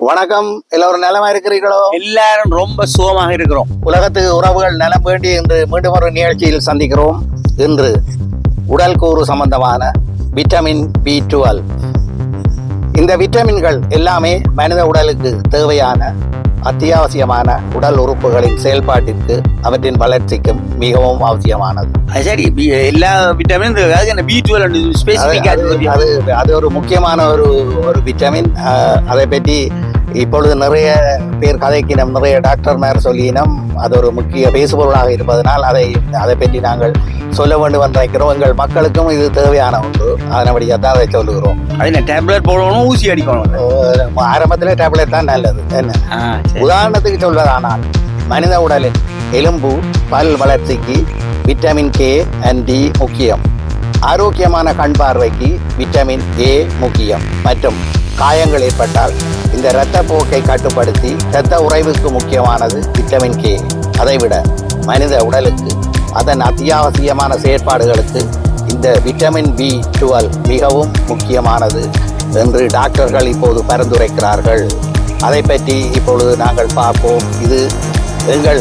வணக்கம். எல்லோரும் நலமா இருக்கிறீர்களோ எல்லாரும் ரொம்ப சுகமாக இருக்கிறோம். உலகத்துக்கு உறவுகள் நலம் வேண்டி இன்று மீண்டும் ஒரு நிகழ்ச்சியில் சந்திக்கிறோம். இன்று உடல் கூறு சம்பந்தமான விட்டமின் பி டுவெல் இந்த விட்டமின்கள் எல்லாமே மனித உடலுக்கு தேவையான அத்தியாவசியமான உடல் உறுப்புகளின் செயல்பாட்டிற்கு அவற்றின் வளர்ச்சிக்கும் மிகவும் அவசியமானது. அது சரி எல்லா விட்டமின் அது அது- ஒரு முக்கியமான ஒரு ஒரு விட்டமின் அதை பற்றி இப்பொழுது நிறைய பேர் கதைக்கினம் நிறைய டாக்டர்மார் சொல்லினோம் அது ஒரு முக்கிய பேசுபொருளாக இருப்பதனால் அதை அதை பற்றி நாங்கள் சொல்ல வேண்டும் என்று நினைக்கிறோம். எங்கள் மக்களுக்கும் இது தேவையான ஒன்று. அதனபடியாக தான் அதை சொல்லுகிறோம். அது டேப்லெட் போடணும் ஊசி அடிக்கணும் ஆரம்பத்திலே டேப்லெட் தான் நல்லது. என்ன. உதாரணத்துக்கு சொல்வதானால் மனித உடலில் எலும்பு பல் வளர்ச்சிக்கு விட்டமின் கே அண்ட் டி முக்கியம். ஆரோக்கியமான கண் பார்வைக்கு விட்டமின் ஏ முக்கியம். மற்றும் காயங்கள் ஏற்பட்டால் இந்த இரத்த போக்கை கட்டுப்படுத்தி இரத்த உறைவுக்கு முக்கியமானது விட்டமின் கே அதைவிட மனித உடலுக்கு அதன் அத்தியாவசியமான செயற்பாடுகளுக்கு இந்த விட்டமின் பி டுவெல் மிகவும் முக்கியமானது என்று டாக்டர்கள் இப்போது பரிந்துரைக்கிறார்கள். அதை பற்றி இப்பொழுது நாங்கள் பார்ப்போம். இது எங்கள்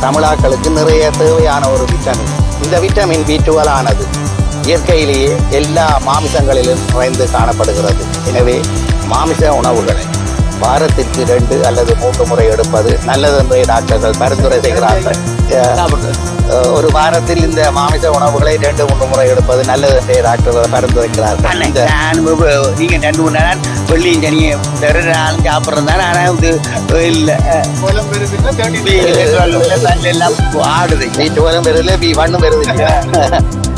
தமிழாக்களுக்கு நிறைய தேவையான ஒரு விட்டமின் இந்த விட்டமின் பி ஆனது இயற்கையிலேயே எல்லா மாமிசங்களிலும் நிறைந்து காணப்படுகிறது எனவே மாமிச உணவுகளை வாரத்திற்கு ரெண்டு அல்லது மூன்று முறை எடுப்பது நல்லது என்று டாக்டர்கள் பரிந்துரை செய்கிறார்கள் ஒரு வாரத்தில் இந்த மாமிச உணவுகளை ரெண்டு மூன்று முறை எடுப்பது நல்லது என்று டாக்டர்கள் பரிந்துரைக்கிறார்கள் இந்த நீங்க ரெண்டு மூணு நாள் வெள்ளியும் சனியும் நாளும் சாப்பிட்றது தானே ஆனால் இது இல்லை ஆடுது பி டுவெலும் வருது ஒன்னும் வருது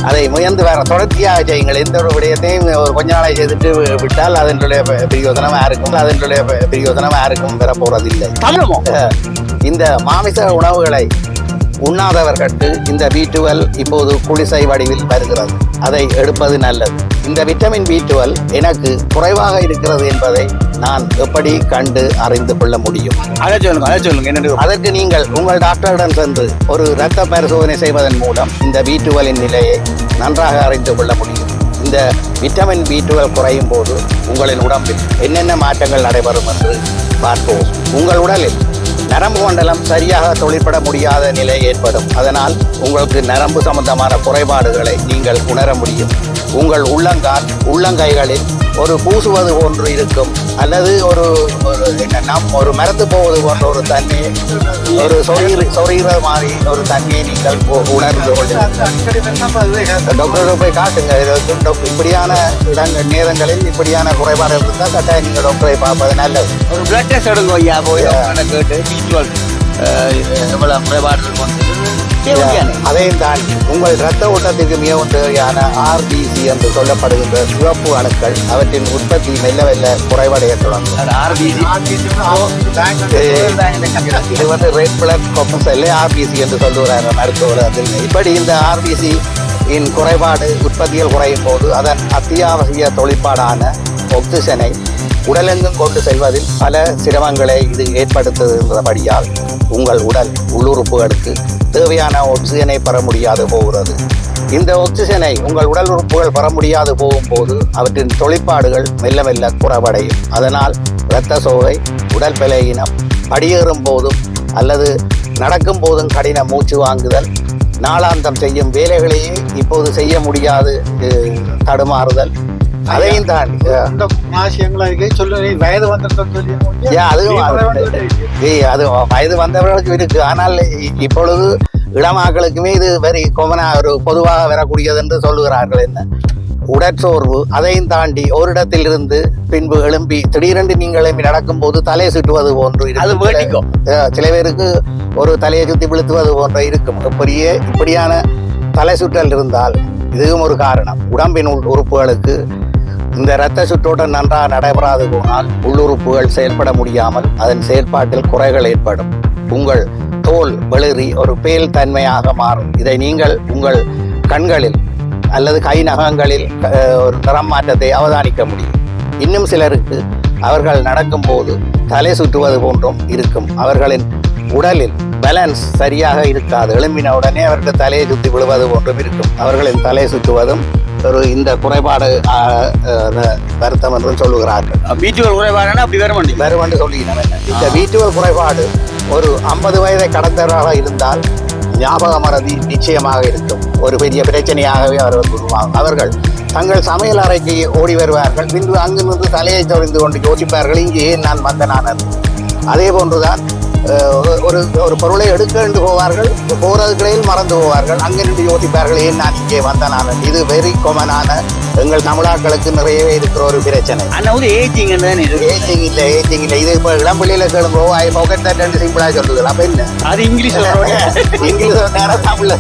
அதை முயன்று வேற தொடர்ச்சியாக செய்யுங்கள். எந்த ஒரு விடயத்தையும் ஒரு கொஞ்ச நாளை செய்துட்டு விட்டால் அதனுடைய ப- பிரயோஜனம் யாருக்கும் அதனுடைய ப- பிரயோஜனம் யாருக்கும் பெற போறதில்லை தமிழமோ இந்த மாமிச உணவுகளை உண்ணாதவர்களுக்கு இந்த பி டுவெல் இப்போது குளிசை வடிவில் வருகிறது. அதை எடுப்பது நல்லது. இந்த விட்டமின் பி டுவெல் எனக்கு குறைவாக இருக்கிறது என்பதை நான் எப்படி கண்டு அறிந்து கொள்ள முடியும்? அதை சொல்லுங்க அதை சொல்லுங்க அதற்கு நீங்கள் உங்கள் டாக்டரிடம் சென்று ஒரு இரத்த பரிசோதனை செய்வதன் மூலம் இந்த பி டுவெலின் நிலையை நன்றாக அறிந்து கொள்ள முடியும். இந்த விட்டமின் பி டுவெல் குறையும் போது உங்களின் உடம்பில் என்னென்ன மாற்றங்கள் நடைபெறும் என்று பார்ப்போம். உங்கள் உடலில் நரம்பு மண்டலம் சரியாக தொழிற்பட முடியாத நிலை ஏற்படும். அதனால் உங்களுக்கு நரம்பு சம்பந்தமான குறைபாடுகளை நீங்கள் உணர முடியும். உங்கள் உள்ளங்கால் உள்ளங்கைகளில் ஒரு பூசுவது போன்று இருக்கும். அல்லது ஒரு ஒரு என்னன்னா ஒரு மரத்து போவது போன்ற ஒரு தன்மை ஒரு சொறி சொறிகிற மாதிரி ஒரு தன்மையை நீங்கள் உணர்ந்து டாக்டரை போய் காட்டுங்க. வந்து இப்படியான இடங்கள் நேரங்களில் இப்படியான குறைபாடு இருந்தால் கட்டாயம் நீங்கள் டாக்டரை பார்ப்பது நல்லது. ஒரு பிளட் டெஸ்ட் எடுங்க ஐயா போய் கேட்டு எவ்வளோ குறைபாடு இருக்கும் தேவையான அதையும் தாண்டி உங்கள் இரத்த ஓட்டத்திற்கு மிகவும் தேவையான ஆர்பிசி என்று சொல்லப்படுகின்ற சிவப்பு அணுக்கள் அவற்றின் உற்பத்தி மெல்ல மெல்ல குறைவடைய தொடங்கும். ஆர்பிசி இது வந்து ரெட் பிளட் கொப்பசல்ல ஆர்பிசி என்று சொல்லுகிறாங்க மருத்துவர் அதில் இப்படி இந்த ஆர்பிசி இன் குறைபாடு உற்பத்தியில் குறையும் போது அதன் அத்தியாவசிய தொழிற்பாடான ஒக்சிஜனை உடலெங்கும் கொண்டு செல்வதில் பல சிரமங்களை இது ஏற்படுத்துகின்றபடியால் உங்கள் உடல் உள்ளுறுப்புகளுக்கு தேவையான ஆக்சிஜனை பெற முடியாது போகிறது. இந்த ஆக்சிஜனை உங்கள் உடல் உறுப்புகள் பெற முடியாது போகும்போது அவற்றின் தொழிற்பாடுகள் மெல்ல மெல்ல குறைவடையும் அதனால் இரத்த சோகை உடல் பலகீனம் படியேறும் போதும் அல்லது நடக்கும் போதும் கடின மூச்சு வாங்குதல் நாளாந்தம் செய்யும் வேலைகளையே இப்போது செய்ய முடியாது தடுமாறுதல் அதையும் தாண்டி இந்த மாசியங்களா இருக்கு சொல்லு நீ வயது வந்திருந்தோம் சொல்லி ஏன் அதுவும் அது- ஏய், அது வயது வந்தவர்களுக்கு இருக்கு. ஆனால் இப்பொழுது இளமாக்களுக்குமே இது வெரி கொமனா ஒரு பொதுவாக வரக்கூடியது என்று சொல்லுகிறார்கள் என்ன? உடற்சோர்வு. அதையும் தாண்டி ஒரு இடத்திலிருந்து பின்பு எழும்பி திடீரென்று நீங்கள் எழும்பி நடக்கும்போது தலை சுற்றுவது போன்று. அது வேட்டிக்கும். அஹ், சில பேருக்கு ஒரு தலையை சுற்றி விழுத்துவது போன்ற இருக்கும். இப்படியே இப்படியான தலை சுற்றல் இருந்தால் இதுவும் ஒரு காரணம். உடம்பின் உறுப்புகளுக்கு இந்த இரத்த சுற்றோட்டம் நன்றாக நடைபெறாது போனால் உள்ளுறுப்புகள் செயல்பட முடியாமல் அதன் செயல்பாட்டில் குறைகள் ஏற்படும். உங்கள் தோல் வெளிரி ஒரு பேல் தன்மையாக மாறும். இதை நீங்கள் உங்கள் கண்களில் அல்லது கை நகங்களில் ஒரு நிறம் மாற்றத்தை அவதானிக்க முடியும். இன்னும் சிலருக்கு அவர்கள் நடக்கும்போது தலை சுற்றுவது போன்றும் இருக்கும். அவர்களின் உடலில் பேலன்ஸ் சரியாக இருக்காது. எழும்பின உடனே அவர்கள் தலையை சுற்றி விழுவது போன்றும் இருக்கும். அவர்களின் தலை சுற்றுவதும் ஒரு இந்த குறைபாடு வருத்தம் என்று சொல்லுகிறார்கள். பீச்சுவல் குறைபாடுனா அப்படி வர வந்து சொல்லிக்கிறேன் என்ன. இந்த வீட்டுவல் குறைபாடு ஒரு ஐம்பது வயதை கடந்தவராக இருந்தால் ஞாபக மறதி நிச்சயமாக இருக்கும். ஒரு பெரிய பிரச்சனையாகவே அவர்கள் உருவாகும். அவர்கள் தங்கள் சமையல் அறைக்கு ஓடி வருவார்கள். பின்பு அங்கிருந்து தலையை தொறிந்து கொண்டு யோசிப்பார்கள் இங்கே ஏன் நான் வந்த நான் என்று. அதே போன்றுதான் ஒரு ஒரு பொருளை எடுக்க என்று போவார்கள் போறதுக்கிடையில் மறந்து போவார்கள். அங்கிருந்து யோசிப்பார்கள் ஏன் நான் இங்கே வந்த நான் என்று. இது வெரி காமனான எங்கள் தமிழாக்களுக்கு நிறையவே இருக்கிற ஒரு பிரச்சனை. அண்ணா வந்து ஏஜிங் ஏஜிங் இல்ல ஏஜிங் இல்ல. இது இப்ப இளம் பிள்ளையில கேளுங்க ஐ தட் ரெண்டு சிம்பிளா சொல்லுது அப்ப என்ன? அது இங்கிலீஷ் இங்கிலீஷ் நேரம் தமிழ்ல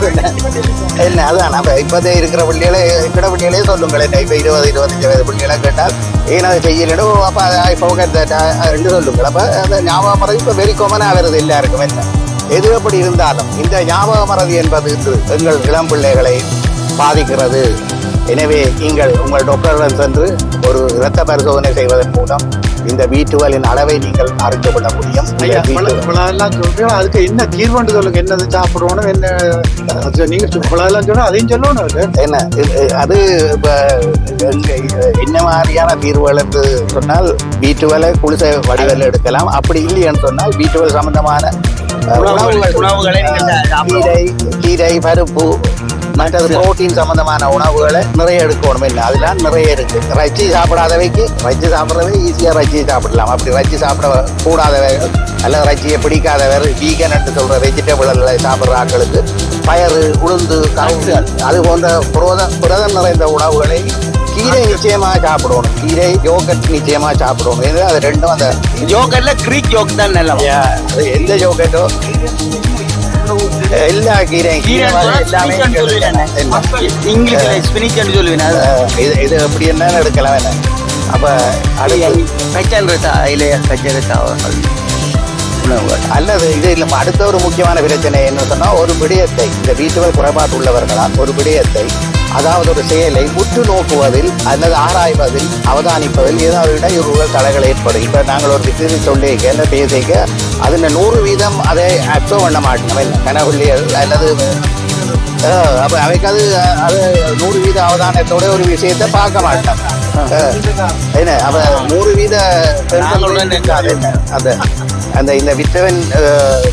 என்ன அதான் நம்ம இப்பதே இருக்கிற பிள்ளைகளே கிட பிள்ளைகளே சொல்லுங்களேன். இப்ப இருபது இருபத்தஞ்சு வயது பிள்ளைகளை கேட்டால் ஏன் அதை செய்யலடோ அப்ப ஐ தட் ரெண்டு சொல்லுங்கள். அப்ப அந்த ஞாபக மறதி இப்ப வெரி காமனா வருது எல்லாருக்கும் என்ன? எது எப்படி இருந்தாலும் இந்த ஞாபக மறதி என்பது இன்று எங்கள் இளம் பிள்ளைகளை பாதிக்கிறது. எனவே நீங்கள் உங்கள் டாக்டரிடம் சென்று ஒரு இரத்த பரிசோதனை செய்வதன் மூலம் இந்த வீட்டுவலின் அளவை நீங்கள் அறிந்து கொள்ள முடியும். இந்த ஐயா B12 இவ்வளோலாம் சொல்றீங்க அதுக்கு என்ன தீர்வுன்னு சொல்லுங்க என்னது சாப்பிடணும் என்ன நீங்க சொன்னா அதையும் சொல்லணும் என்ன அது என்ன மாதிரியான தீர்வுகள் என்று சொன்னால் வீட்டுவலை குளிசை வடிவில் எடுக்கலாம். அப்படி இல்லைன்னு சொன்னால் வீட்டுவல் சம்பந்தமான உணவுகள். கீரை கீரை பருப்பு மற்றது புரோட்டீன் சம்பந்தமான உணவுகளை நிறைய எடுக்கணும். என்ன? அதெல்லாம் நிறைய இருக்கு. ரச்சி சாப்பிடாதவைக்கு ரச்சி சாப்பிட்றவே ஈஸியாக ரச்சி சாப்பிடலாம். அப்படி ரச்சி சாப்பிட கூடாதவைகள் அல்லது ரச்சியை பிடிக்காதவர் வீகன் என்று சொல்ற வெஜிடபிள்களை சாப்பிட்ற ஆட்களுக்கு பயறு உளுந்து கவுச்சு அது போன்ற புரத புரதம் நிறைந்த உணவுகளை கீரை நிச்சயமாக சாப்பிடணும் கீரை யோகட் நிச்சயமாக சாப்பிடணும் ஏன்னா அது ரெண்டும் அந்த ஜோக்கர்ல கிரீக் ஜோக் தான் நல்லா அது எந்த யோகட்டோ எல்லா கீரையும் கீரை எல்லாமே? இங்கிலீஷ்ல சொல்லுவேன் இது இது எப்படி என்ன எடுக்கலாம் அப்ப ரசா ரசா உணவுகள் அல்லது இது இல்லை அடுத்த ஒரு முக்கியமான பிரச்சனை என்ன சொன்னா ஒரு விடயத்தை இந்த வீட்டுவல் குறைபாடு உள்ளவர்களால் ஒரு விடயத்தை அதாவது ஒரு செயலை உற்று நோக்குவதில் அல்லது ஆராய்வதில் அவதானிப்பதில் ஏதாவது இடையூறுகள் தடைகள் ஏற்படும். இப்ப நாங்கள் ஒரு விஷயத்தை சொல்லிக்க இல்லை பேசிக்க அதில் நூறு வீதம் அதை அப்சர்வ் பண்ண மாட்டோம். என்ன கனவுள்ளியல் அல்லது அப்ப அவைக்கு அது அது நூறு வீத அவதானத்தோட ஒரு விஷயத்தை பார்க்க மாட்டோம். என்ன? அப்ப நூறு வீத? அந்த அந்த இந்த விட்டமின்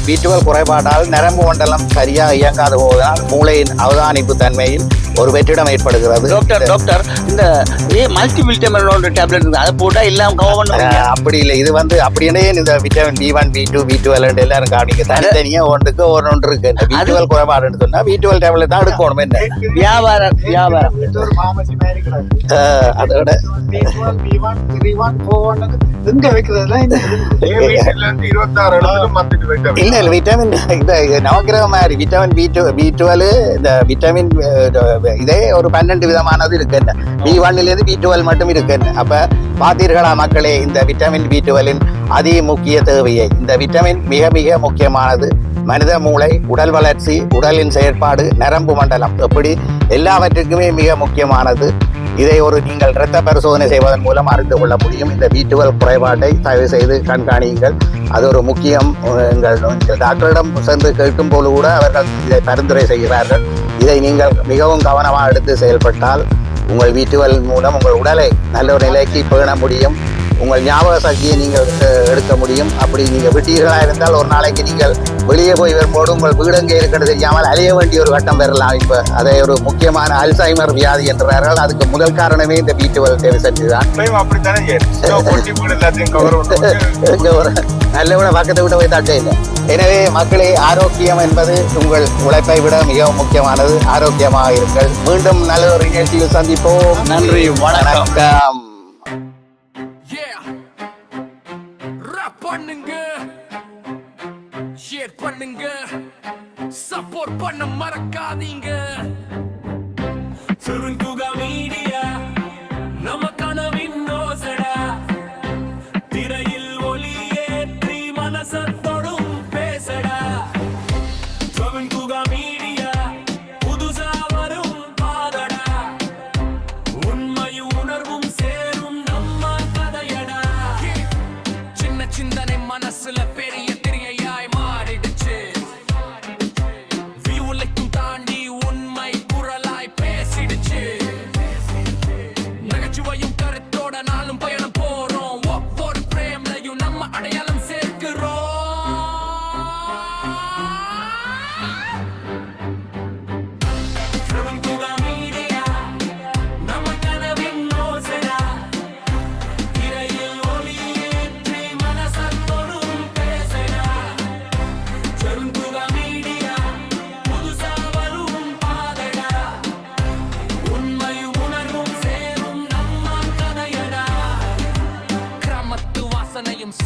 வீட்டுவல் குறைபாட்டால் நரம்பு மண்டலம் சரியா இயங்காத போவதால் மூளையின் அவதானிப்பு தன்மையில் ஒரு வெற்றிடம் ஏற்படுகிறது. டாக்டர் டாக்டர் இந்த மல்டி விட்டமின் டேப்லெட் இருக்கு அதை போட்டா எல்லாம் கவர் பண்ணுவாங்க. அஹ், அப்படி இல்லை. இது வந்து அப்படியே இந்த vitamin B one B two B twelve எல்லாரும் காணிக்க தனித்தனியா ஒன்றுக்கு ஒரு ஒன்று இருக்கு. இந்த வீட்டுவல் குறைபாடுன்னு சொன்னா வீட்டுவல் டேப்லெட் தான் எடுக்கணும். என்ன? வியாபாரம் வியாபாரம். அதோட B1, B1, 3-1, 4-1 எங்க வைக்கிறதுல இல்ல இல்ல விட்டமின் இந்த இது நவக்கிரக மாதிரி vitamin B two B twelve இந்த விட்டமின் இதே ஒரு பன்னெண்டு விதமானது இருக்கு என்ன? பி ஒன்னிலிருந்து பி டுவெல் மட்டும் இருக்கு அப்போ அப்ப பார்த்தீர்களா மக்களே இந்த விட்டமின் பி டுவெலின் அதி முக்கிய தேவையை. இந்த விட்டமின் மிக மிக முக்கியமானது. மனித மூளை உடல் வளர்ச்சி உடலின் செயற்பாடு நரம்பு மண்டலம். எப்படி? எல்லாவற்றுக்குமே மிக முக்கியமானது. இதை ஒரு நீங்கள் இரத்த பரிசோதனை செய்வதன் மூலம் அறிந்து கொள்ள முடியும். இந்த வீட்டுவல் குறைபாட்டை தயவு செய்து கண்காணியுங்கள். அது ஒரு முக்கியம். எங்கள் டாக்டரிடம் சென்று கேட்கும் போது கூட அவர்கள் இதை பரிந்துரை செய்கிறார்கள். இதை நீங்கள் மிகவும் கவனமாக எடுத்து செயல்பட்டால் உங்கள் வீட்டுவல் மூலம் உங்கள் உடலை நல்ல ஒரு நிலைக்கு பேண முடியும். உங்கள் ஞாபக சக்தியை நீங்கள் எடுக்க முடியும். அப்படி நீங்கள் விட்டீர்களாக இருந்தால் ஒரு நாளைக்கு நீங்கள் வெளியே போய் வரும்போது உங்கள் வீடு எங்கே இருக்கிறது தெரியாமல் அலைய வேண்டிய ஒரு கட்டம் பெறலாம். இப்போ அதை ஒரு முக்கியமான அல்சைமர் வியாதி என்றார்கள். அதுக்கு முதல் காரணமே இந்த வீட்டுவல் டெலிசன்சி தான் இப்பயும் அப்படித்தானே ஏன் பொட்டி வீடு எல்லாத்தையும் கவர் பண்ணுவோம் இங்க ஒரு நல்ல விட பக்கத்தை விட போய் தட்டே இல்லை. எனவே மக்களே ஆரோக்கியம் என்பது உங்கள் உழைப்பை விட மிகவும் முக்கியமானது. ஆரோக்கியமாக இருங்கள். மீண்டும் நல்ல ஒரு நிகழ்ச்சியில் சந்திப்போம். நன்றி வணக்கம். மறக்காதீங்க. சுருங்குக மீடியா நம்ம கனவின் யோசடா திரையில் ஒளியேற்றி மனசத்தோடும் பேசடா. சுருங்குக மீடியா புதுசா வரும் பாதடா. உண்மையும் உணர்வும் சேரும் நம்ம கதையடா. சின்ன சிந்தனை மனசுல பெரிய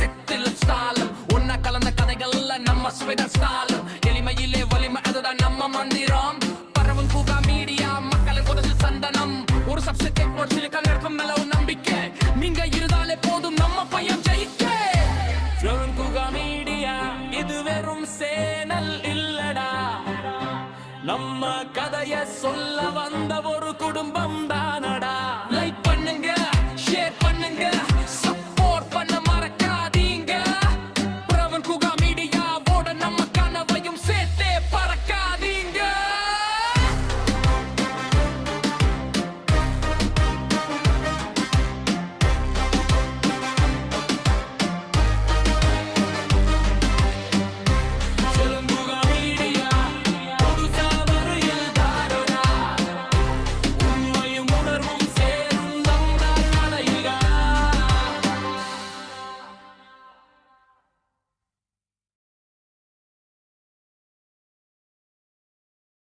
வெட்டில் ஸ்டாலும். உன்ன கலந்த கதைகள்ல நம்ம சுவைதான் ஸ்டாலும். எளிமையிலே வலிமை அதுதான் நம்ம மந்திரம். பரவும் புகா மீடியா மக்களை உதவி சந்தனம். ஒரு சப்சு கேக் ஒரு சிலுக்க நடக்கும் மேல ஒரு நம்பிக்கை. நீங்க இருந்தாலே போதும் நம்ம பையன் ஜெயிக்க. குகா மீடியா இது வெறும் சேனல் இல்லடா. நம்ம கதைய சொல்ல வந்த ஒரு குடும்பம் தானடா.